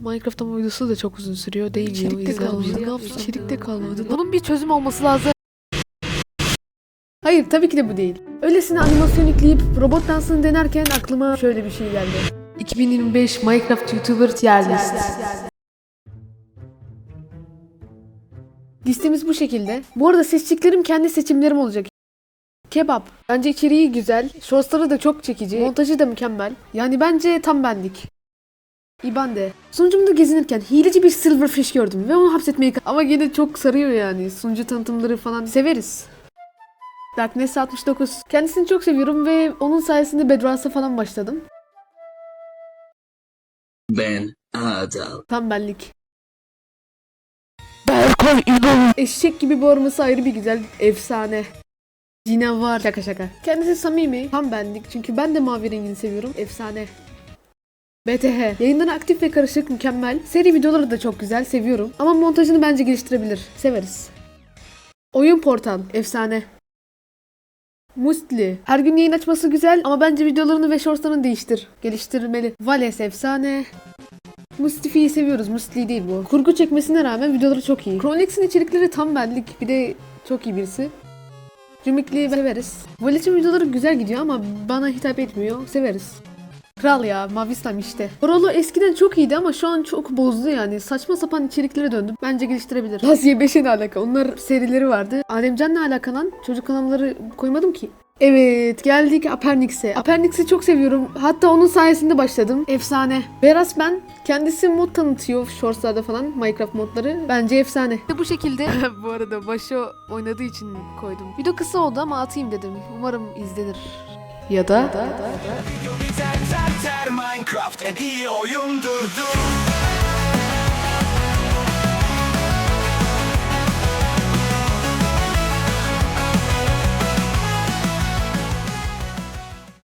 Minecraft ama videosu da çok uzun sürüyor değil mi? İçerik de kalmadı. Ne yapayım? İçerik de kalmadı. Bunun bir çözüm olması lazım. Hayır tabii ki de bu değil. Öylesine animasyon yükleyip robot dansını denerken aklıma şöyle bir şey geldi. 2025 Minecraft YouTuber tier list. Listemiz bu şekilde. Bu arada seçtiklerim kendi seçimlerim olacak. Kebap. Bence içeriği güzel. Shortsları da çok çekici. Montajı da mükemmel. Yani bence tam benlik. İbande. Sunucumda gezinirken hileci bir silverfish gördüm ve onu hapsetmeyi... Ama yine çok sarıyor yani. Sunucu tanıtımları falan severiz. Darkness 69. Kendisini çok seviyorum ve onun sayesinde Bedwars'a falan başladım. Ben Adal. Tam benlik. Berkay İnanın. Eşek gibi bağırması ayrı bir güzel. Efsane. Yine var. Şaka şaka. Kendisi samimi. Tam benlik. Çünkü ben de mavi rengini seviyorum. Efsane. BTH. Yayından aktif ve karışık mükemmel. Seri videoları da çok güzel. Seviyorum. Ama montajını bence geliştirebilir. Severiz. Oyun Portal. Efsane. Mustli. Her gün yayın açması güzel ama bence videolarını ve shortslarını değiştir. Geliştirmeli. Vales efsane. Mustifi'yi seviyoruz. Mustli değil bu. Kurgu çekmesine rağmen videoları çok iyi. Chronix'in içerikleri tam benlik. Bir de çok iyi birisi. Cümikli'yi severiz. Vales'in videoları güzel gidiyor ama bana hitap etmiyor. Severiz. Kral ya Mavistam işte. Borolo eskiden çok iyiydi ama şu an çok bozdu yani. Saçma sapan içeriklere döndü. Bence geliştirebilir. Laziye 5'e ne alaka? Onlar serileri vardı. Alemcan ne alaka? Çocuk kanalları koymadım ki. Evet geldik Apernix'e. Apernix'i çok seviyorum. Hatta onun sayesinde başladım. Efsane. Beras ben. Kendisi mod tanıtıyor shortslarda falan Minecraft modları. Bence efsane. Bu şekilde. Bu arada Başo oynadığı için koydum. Video kısa oldu ama atayım dedim. Umarım izlenir. Ya da... Video biter ter ter Minecraft. En iyi oyundur dur